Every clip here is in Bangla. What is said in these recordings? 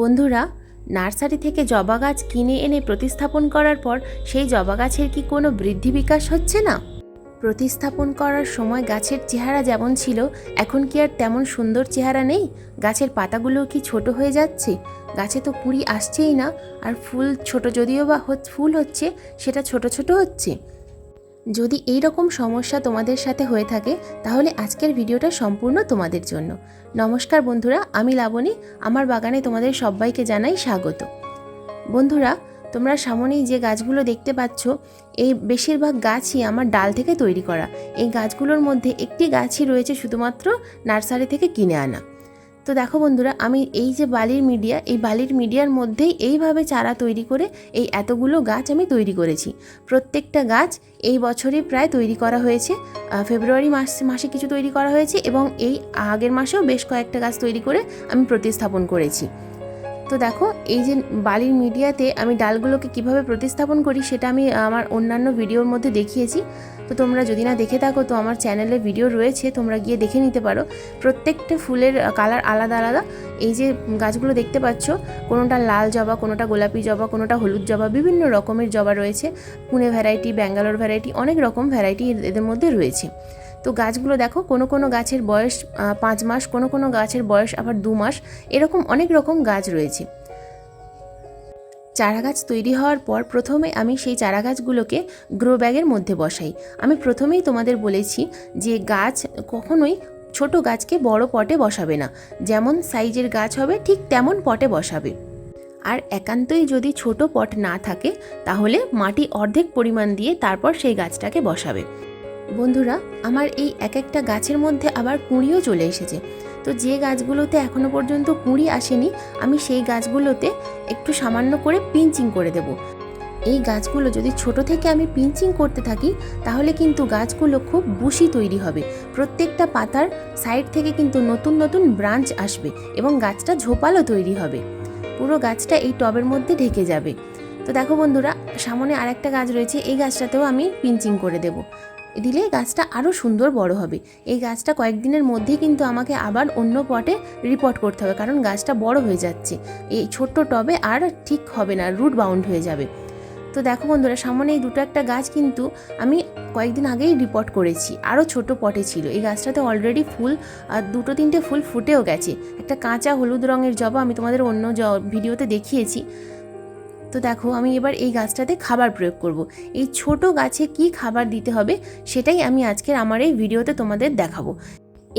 বন্ধুরা, নার্সারি থেকে জবা গাছ কিনে এনে প্রতিস্থাপন করার পর সেই জবা গাছের কি কোনো বৃদ্ধি বিকাশ হচ্ছে না? প্রতিস্থাপন করার সময় গাছের চেহারা যেমন ছিল, এখন কি আর তেমন সুন্দর চেহারা নেই? গাছের পাতাগুলো কি ছোট হয়ে যাচ্ছে? গাছে তো কুড়ি আসছেই না, আর ফুল ছোট যদিও বা ফুল হচ্ছে, সেটা ছোট ছোট হচ্ছে। যদি এই রকম সমস্যা তোমাদের সাথে হয়ে থাকে, তাহলে আজকের ভিডিওটা সম্পূর্ণ তোমাদের জন্য। নমস্কার বন্ধুরা, আমি লাবণী, আমার বাগানে তোমাদের সবাইকে জানাই স্বাগত। বন্ধুরা, তোমরা সামনেই যে গাছগুলো দেখতে পাচ্ছ, এই বেশিরভাগ গাছই আমার ডাল থেকে তৈরি করা। এই গাছগুলোর মধ্যে একটি গাছই রয়েছে শুধুমাত্র নার্সারি থেকে কিনে আনা। তো দেখো বন্ধুরা, আমি এই যে বালির মিডিয়া, এই বালির মিডিয়ার মধ্যেই এইভাবে চারা তৈরি করে এই এতগুলো গাছ আমি তৈরি করেছি। প্রত্যেকটা গাছ এই বছরই প্রায় তৈরি করা হয়েছে। ফেব্রুয়ারি মাস, মাসে কিছু তৈরি করা হয়েছে এবং এই আগের মাসেও বেশ কয়েকটা গাছ তৈরি করে আমি প্রতিস্থাপন করেছি। তো দেখো, এই যে বালির মিডিয়াতে আমি ডালগুলোকে কীভাবে প্রতিস্থাপন করি সেটা আমি আমার অন্যান্য ভিডিওর মধ্যে দেখিয়েছি। তো তোমরা যদি না দেখে থাকো, তো আমার চ্যানেলে ভিডিও রয়েছে, তোমরা গিয়ে দেখে নিতে পারো। প্রত্যেকটা ফুলের কালার আলাদা আলাদা। এই যে গাছগুলো দেখতে পাচ্ছ, কোনোটা লাল জবা, কোনোটা গোলাপি জবা, কোনোটা হলুদ জবা, বিভিন্ন রকমের জবা রয়েছে। পুনে ভ্যারাইটি ব্যাঙ্গালোর ভ্যারাইটি অনেক রকম ভ্যারাইটি এদের মধ্যে রয়েছে। তো গাছগুলো দেখো, কোনো কোনো গাছের বয়স পাঁচ মাস, কোনো কোনো গাছের বয়স আবার দু মাস, এরকম অনেক রকম গাছ রয়েছে। চারা গাছ তৈরি হওয়ার পর প্রথমে আমি সেই চারা গাছগুলোকে গ্রো ব্যাগের মধ্যে বসাই। আমি প্রথমেই তোমাদের বলেছি যে গাছ কখনোই ছোট গাছকে বড় পটে বসাবে না। যেমন সাইজের গাছ হবে, ঠিক তেমন পটে বসাবে। আর একান্তই যদি ছোট পট না থাকে, তাহলে মাটি অর্ধেক পরিমাণ দিয়ে তারপর সেই গাছটাকে বসাবে। বন্ধুরা, আমার এই এক একটা গাছের মধ্যে আবার কুঁড়িও চলে এসেছে। তো যে গাছগুলোতে এখনও পর্যন্ত কুঁড়ি আসেনি, আমি সেই গাছগুলোতে একটু সামান্য করে পিঞ্চিং করে দেব। এই গাছগুলো যদি ছোট থেকে আমি পিঞ্চিং করতে থাকি, তাহলে কিন্তু গাছগুলো খুব বুশি তৈরি হবে। প্রত্যেকটা পাতার সাইড থেকে কিন্তু নতুন নতুন ব্রাঞ্চ আসবে এবং গাছটা ঝোপালো তৈরি হবে। পুরো গাছটা এই টবের মধ্যে ঢেকে যাবে। তো দেখো বন্ধুরা, সামনে আরেকটা গাছ রয়েছে, এই গাছটাতেও আমি পিঞ্চিং করে দেব। দিলে গাছটা আরও সুন্দর বড় হবে। এই গাছটা কয়েকদিনের মধ্যেই কিন্তু আমাকে আবার অন্য পটে রিপোর্ট করতে হবে, কারণ গাছটা বড় হয়ে যাচ্ছে। এই ছোট্ট টবে আর ঠিক হবে না রুট বাউন্ড হয়ে যাবে। তো দেখো বন্ধুরা, সামনে এই দুটো একটা গাছ কিন্তু আমি কয়েকদিন আগেই রিপোর্ট করেছি আরও ছোট পটে ছিল। এই গাছটাতে অলরেডি ফুল আর দুটো তিনটে ফুল ফুটেও গেছে। একটা কাঁচা হলুদ রঙের জবা আমি তোমাদের অন্য ভিডিওতে দেখিয়েছি। তো দেখো, আমি এবার এই গাছটাতে খাবার প্রয়োগ করব। এই ছোট গাছে কি খাবার দিতে হবে সেটাই আমি আজকের আমার এই ভিডিওতে তোমাদের দেখাবো।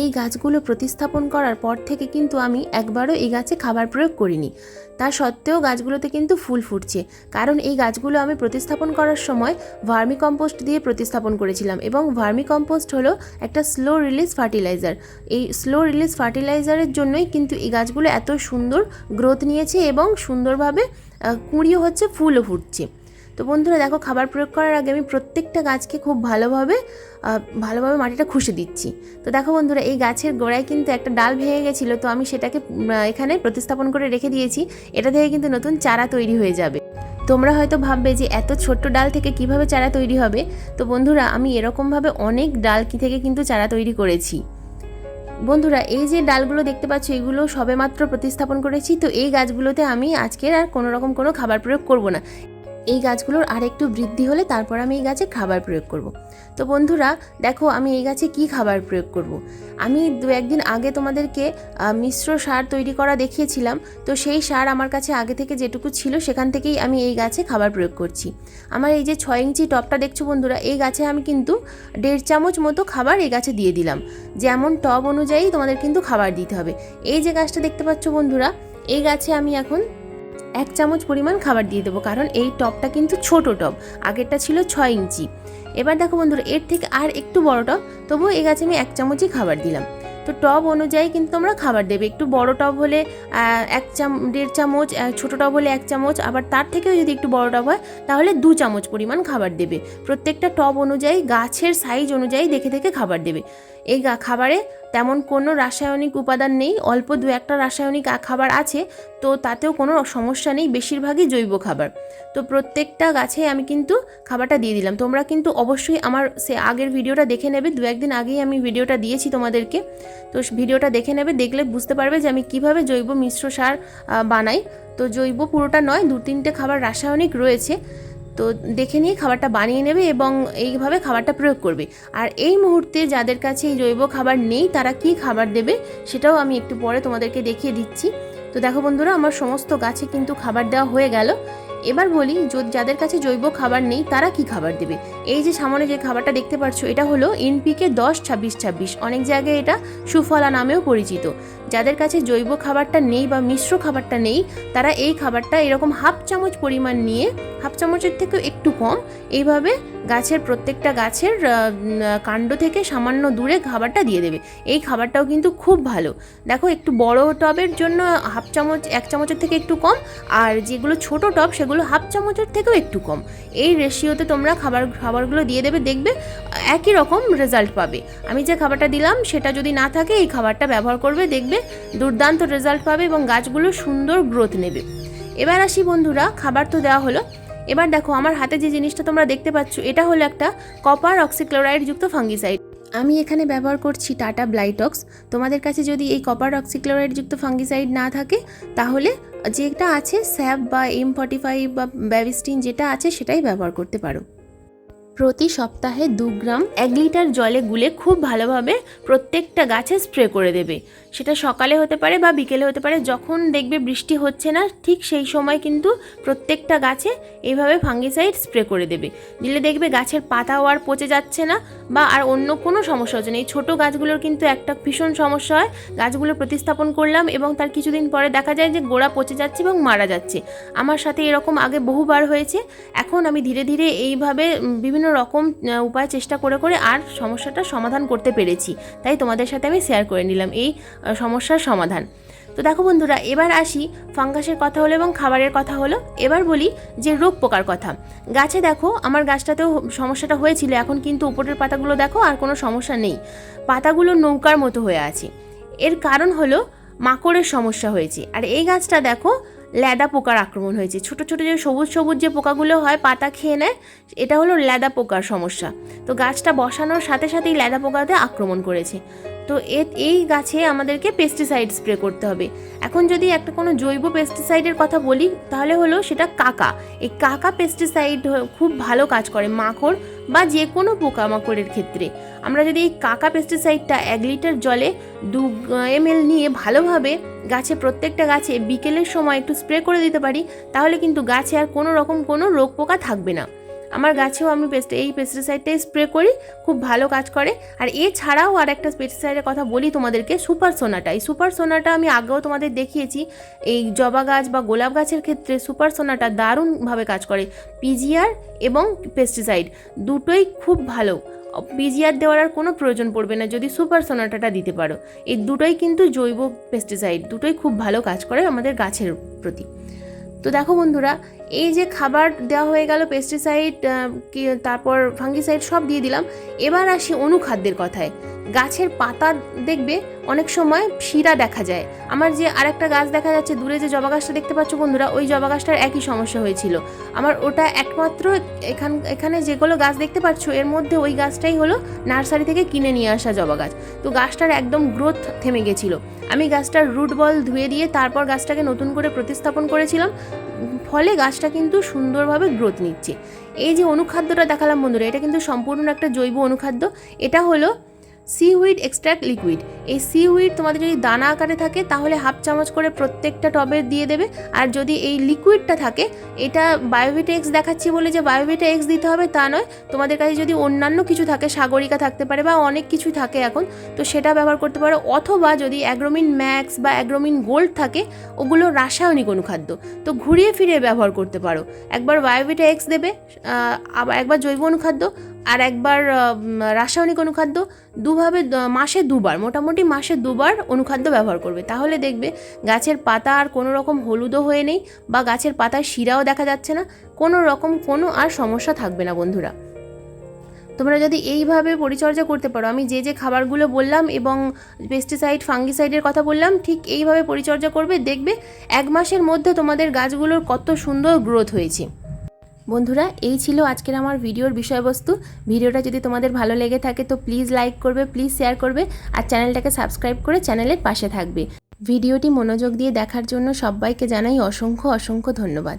এই গাছগুলো প্রতিস্থাপন করার পর থেকে কিন্তু আমি একবারও এই গাছে খাবার প্রয়োগ করিনি। তা সত্ত্বেও গাছগুলোতে কিন্তু ফুল ফুটছে। কারণ এই গাছগুলো আমি প্রতিস্থাপন করার সময় ভার্মি কম্পোস্ট দিয়ে প্রতিস্থাপন করেছিলাম এবং ভার্মি কম্পোস্ট হলো একটা স্লো রিলিজ ফার্টিলাইজার। এই স্লো রিলিজ ফার্টিলাইজারের জন্যই কিন্তু এই গাছগুলো এত সুন্দর গ্রোথ নিয়েছে এবং সুন্দরভাবে কুঁড়িও হচ্ছে ফুলও ফুটছে। তো বন্ধুরা, দেখো খাবার প্রয়োগ করার আগে আমি প্রত্যেকটা গাছকে খুব ভালোভাবে ভালোভাবে মাটিটা খুশে দিচ্ছি। তো দেখো বন্ধুরা, এই গাছের গোড়ায় কিন্তু একটা ডাল ভেঙে গেছিল, তো আমি সেটাকে এখানে প্রতিস্থাপন করে রেখে দিয়েছি। এটা থেকে কিন্তু নতুন চারা তৈরি হয়ে যাবে। তোমরা হয়তো ভাববে যে এত ছোট্ট ডাল থেকে কীভাবে চারা তৈরি হবে? তো বন্ধুরা, আমি এরকমভাবে অনেক ডাল কি থেকে কিন্তু চারা তৈরি করেছি। বন্ধুরা, এই যে ডালগুলো দেখতে পাচ্ছ, এগুলো সবেমাত্র প্রতিস্থাপন করেছি। তো এই গাছগুলোতে আমি আজকের আর কোনো রকম কোনো খাবার প্রয়োগ করব না। এই গাছগুলোর আর একটু বৃদ্ধি হলে তারপর আমি এই গাছে খাবার প্রয়োগ করব। তো বন্ধুরা, দেখো আমি এই গাছে কি খাবার প্রয়োগ করব। আমি দু একদিন আগে তোমাদেরকে মিশ্র সার তৈরি করা দেখিয়েছিলাম তো সেই সার আমার কাছে আগে থেকে যেটুকু ছিল সেখান থেকেই আমি এই গাছে খাবার প্রয়োগ করছি আমার এই যে ছয় ইঞ্চি টবটা দেখছ বন্ধুরা, এই গাছে আমি কিন্তু দেড় চামচ মতো খাবার এই গাছে দিয়ে দিলাম যেমন টব অনুযায়ী তোমাদের কিন্তু খাবার দিতে হবে এই যে গাছটা দেখতে পাচ্ছ বন্ধুরা, এই গাছে আমি এখন এক চামচ পরিমাণ খাবার দিয়ে দেবো, কারণ এই টবটা কিন্তু ছোট টব আগেরটা ছিল ছয় ইঞ্চি। এবার দেখো বন্ধুরা, এর থেকে আর একটু বড় টব তবুও এই গাছে আমি এক চামচই খাবার দিলাম। তো টব অনুযায়ী কিন্তু তোমরা খাবার দেবে। একটু বড় টব হলে এক চাম, দেড় চামচ ছোট টব হলে এক চামচ, আবার তার থেকেও যদি একটু বড় টব হয়, তাহলে দু চামচ পরিমাণ খাবার দেবে। প্রত্যেকটা টব অনুযায়ী, গাছের সাইজ অনুযায়ী দেখে দেখে খাবার দেবে। এই খাবারে তেমন কোনো রাসায়নিক উপাদান নেই। অল্প দু একটা রাসায়নিক খাবার আছে, তো তাতেও কোনো সমস্যা নেই। বেশিরভাগই জৈব খাবার। তো প্রত্যেকটা গাছে আমি কিন্তু খাবারটা দিয়ে দিলাম। তোমরা কিন্তু অবশ্যই আমার সে আগের ভিডিওটা দেখে নেবে। দু একদিন আগেই আমি ভিডিওটা দিয়েছি তোমাদেরকে। তো ভিডিওটা দেখে নেবে, দেখলে বুঝতে পারবে যে আমি কীভাবে জৈব মিশ্র সার বানাই। তো জৈব পুরোটা নয় দু তিনটে খাবার রাসায়নিক রয়েছে। তো দেখে নিয়ে খাবারটা বানিয়ে নেবে এবং এইভাবে খাবারটা প্রয়োগ করবে। আর এই মুহূর্তে যাদের কাছে এই জৈব খাবার নেই, তারা কি খাবার দেবে সেটাও আমি একটু পরে তোমাদেরকে দেখিয়ে দিচ্ছি। তো দেখো বন্ধুরা, আমার সমস্ত গাছে কিন্তু খাবার দেওয়া হয়ে গেল। এবার বলি যাদের কাছে জৈব খাবার নেই, তারা কি খাবার দেবে? এই যে সামনে যে খাবারটা দেখতে পাচ্ছ এটা হলো এনপিকে দশ ছাব্বিশ ছাব্বিশ। অনেক জায়গায় এটা সুফলা নামেও পরিচিত। যাদের কাছে জৈব খাবারটা নেই বা মিশ্র খাবারটা নেই, তারা এই খাবারটা এরকম হাফ চামচ পরিমাণ নিয়ে, হাফ চামচের থেকেও একটু কম, এইভাবে গাছের প্রত্যেকটা গাছের কাণ্ড থেকে সামান্য দূরে খাবারটা দিয়ে দেবে। এই খাবারটাও কিন্তু খুব ভালো। দেখো, একটু বড় টবের জন্য হাফ চামচ, এক চামচের থেকে একটু কম, আর যেগুলো ছোট টব, সেগুলো হাফ চামচের থেকেও একটু কম। এই রেশিওতে তোমরা খাবার, খাবারগুলো দিয়ে দেবে, দেখবে, একই রকম রেজাল্ট পাবে। আমি যে খাবারটা দিলাম, সেটা যদি না থাকে, এই খাবারটা ব্যবহার করবে, দেখবে, দুর্দান্ত রেজাল্ট পাবে এবং গাছগুলো সুন্দর গ্রোথ নেবে। এবার আসি বন্ধুরা, খাবার তো দেওয়া হলো। এবার দেখো, আমার হাতে যে জিনিসটা তোমরা দেখতে পাচ্ছ, এটা হলো একটা কপার অক্সিক্লোরাইড যুক্ত ফাঙ্গিসাইড। আমি এখানে ব্যবহার করছি টাটা ব্লাইটক্স। তোমাদের কাছে যদি এই কপার অক্সিক্লোরাইড যুক্ত ফাঙ্গিসাইড না থাকে, তাহলে যেটা আছে, স্যাপ বা এম ফর্টি ফাইভ বা ব্যাভিস্টিন যেটা আছে, সেটাই ব্যবহার করতে পারো। প্রতি সপ্তাহে দু গ্রাম এক লিটার জলে গুলে খুব ভালোভাবে প্রত্যেকটা গাছে স্প্রে করে দেবে। সেটা সকালে হতে পারে বা বিকেলে হতে পারে, যখন দেখবে বৃষ্টি হচ্ছে না, ঠিক সেই সময় কিন্তু প্রত্যেকটা গাছে এইভাবে ফাঙ্গিসাইড স্প্রে করে দেবে। দিলে দেখবে গাছের পাতাও আর পচে যাচ্ছে না বা আর অন্য কোনো সমস্যা হচ্ছে না। এই ছোটো গাছগুলোর কিন্তু একটা ভীষণ সমস্যা হয়। গাছগুলো প্রতিস্থাপন করলাম এবং তার কিছুদিন পরে দেখা যায় যে গোড়া পচে যাচ্ছে এবং মারা যাচ্ছে। আমার সাথে এরকম আগে বহুবার হয়েছে। এখন আমি ধীরে ধীরে এইভাবে বিভিন্ন রকম উপায় চেষ্টা করে করে আর সমস্যাটা সমাধান করতে পেরেছি। তাই তোমাদের সাথে আমি শেয়ার করে নিলাম এই সমস্যার সমাধান। তো দেখো বন্ধুরা, এবার আসি ফাঙ্গাসের কথা হলো এবং খাবারের কথা হলো। এবার বলি যে রোগ পোকার কথা। গাছে দেখো, আমার গাছটাতেও সমস্যাটা হয়েছিল, এখন কিন্তু উপরের পাতাগুলো দেখো আর কোনো সমস্যা নেই। পাতাগুলো নৌকার মতো হয়ে আছে। এর কারণ হলো মাকড়ের সমস্যা হয়েছে। আর এই গাছটা দেখো, ল্যাদা পোকার আক্রমণ হয়েছে। ছোট ছোট যে সবুজ সবুজ যে পোকাগুলো হয়, পাতা খেয়ে নেয়, এটা হলো ল্যাদা পোকার সমস্যা। তো গাছটা বসানোর সাথে সাথেই ল্যাদা পোকাতে আক্রমণ করেছে। তো এই গাছে আমাদেরকে পেস্টিসাইড স্প্রে করতে হবে। এখন যদি একটা কোনো জৈব পেস্টিসাইডের কথা বলি, তাহলে হলো সেটা কাকা। এই কাকা পেস্টিসাইড খুব ভালো কাজ করে মাকড় বা যে কোনো পোকামাকড়ের ক্ষেত্রে। আমরা যদি এই কাকা পেস্টিসাইডটা এক লিটার জলে দু এমএল নিয়ে ভালোভাবে গাছে প্রত্যেকটা গাছে বিকেলের সময় একটু স্প্রে করে দিতে পারি, তাহলে কিন্তু গাছে আর কোনো রকম কোনো রোগ পোকা থাকবে না। আমার গাছেও আমি পেস্ট এই পেস্টিসাইডটাই স্প্রে করি, খুব ভালো কাজ করে। আর এছাড়াও আর একটা পেস্টিসাইডের কথা বলি তোমাদেরকে সুপার সোনাটা এই সুপার সোনাটা আমি আগেও তোমাদের দেখিয়েছি। এই জবা গাছ বা গোলাপ গাছের ক্ষেত্রে সুপার সোনাটা দারুণভাবে কাজ করে। পিজিআর এবং পেস্টিসাইড দুটোই খুব ভালো। পিজিআর দেওয়ার আর কোনো প্রয়োজন পড়বে না, যদি সুপার সোনাটাটা দিতে পারো। এই দুটোই কিন্তু জৈব পেস্টিসাইড দুটোই খুব ভালো কাজ করে আমাদের গাছের প্রতি। তো দেখো বন্ধুরা, এই যে খাবার দেওয়া হয়ে গেল পেস্টিসাইড তারপর ফাঙ্গিসাইড সব দিয়ে দিলাম। এবার আসি অনুখাদ্যের কথায়। গাছের পাতা দেখবে অনেক সময় শিরা দেখা যায়। আমার যে আরেকটা গাছ দেখা যাচ্ছে, দূরে যে জবা গাছটা দেখতে পাচ্ছ বন্ধুরা, ওই জবা গাছটার একই সমস্যা হয়েছিল। আমার ওটা একমাত্র এখান, এখানে যেগুলো গাছ দেখতে পাচ্ছ, এর মধ্যে ওই গাছটাই হলো নার্সারি থেকে কিনে নিয়ে আসা জবা গাছ। তো গাছটার একদম গ্রোথ থেমে গেছিল। আমি গাছটার রুট বল ধুয়ে দিয়ে তারপর গাছটাকে নতুন করে প্রতিস্থাপন করেছিলাম। ফলে গাছটা কিন্তু সুন্দরভাবে গ্রোথ নিচ্ছে। এই যে অনুখাদ্যটা দেখালাম বন্ধুরা, এটা কিন্তু সম্পূর্ণ একটা জৈব অনুখাদ্য। এটা হলো সিউইড এক্সট্রাক্ট লিকুইড এই সিউইড তোমাদের যদি দানা আকারে থাকে, তাহলে হাফ চামচ করে প্রত্যেকটা টবে দিয়ে দেবে। আর যদি এই লিকুইডটা থাকে, এটা বায়োভিটা এক্স দেখাচ্ছি বলে যে বায়োভিটা এক্স দিতে হবে, তা নয়। তোমাদের কাছে যদি অন্যান্য কিছু থাকে, সাগরিকা থাকতে পারে বা অনেক কিছুই থাকে এখন, তো সেটা ব্যবহার করতে পারো। অথবা যদি অ্যাগ্রোমিন ম্যাক্স বা অ্যাগ্রোমিন গোল্ড থাকে, ওগুলো রাসায়নিক অনুখাদ্য। তো ঘুরিয়ে ফিরিয়ে ব্যবহার করতে পারো। একবার বায়োভিটা এক্স দেবে আবার একবার জৈব অনুখাদ্য, আর একবার রাসায়নিক অনুখাদ্য দুভাবে মাসে দুবার, মোটামুটি মাসে দুবার অনুখাদ্য ব্যবহার করবে। তাহলে দেখবে গাছের পাতা আর কোনো রকম হলুদও হয়ে নেই বা গাছের পাতার শিরাও দেখা যাচ্ছে না। কোনো রকম কোনো আর সমস্যা থাকবে না বন্ধুরা। তোমরা যদি এইভাবে পরিচর্যা করতে পারো, আমি যে যে খাবারগুলো বললাম এবং পেস্টিসাইড ফাঙ্গিসাইডের কথা বললাম, ঠিক এইভাবে পরিচর্যা করবে, দেখবে এক মাসের মধ্যে তোমাদের গাছগুলোর কত সুন্দর গ্রোথ হয়েছে। বন্ধুরা, এই ছিল আজকের আমার ভিডিওর বিষয়বস্তু। ভিডিওটা যদি তোমাদের ভালো লেগে থাকে, তো প্লিজ লাইক করবে প্লিজ শেয়ার করবে, আর চ্যানেলটাকে সাবস্ক্রাইব করে চ্যানেলের পাশে থাকবে। ভিডিওটি মনোযোগ দিয়ে দেখার জন্য সবাইকে জানাই অসংখ্য অসংখ্য ধন্যবাদ।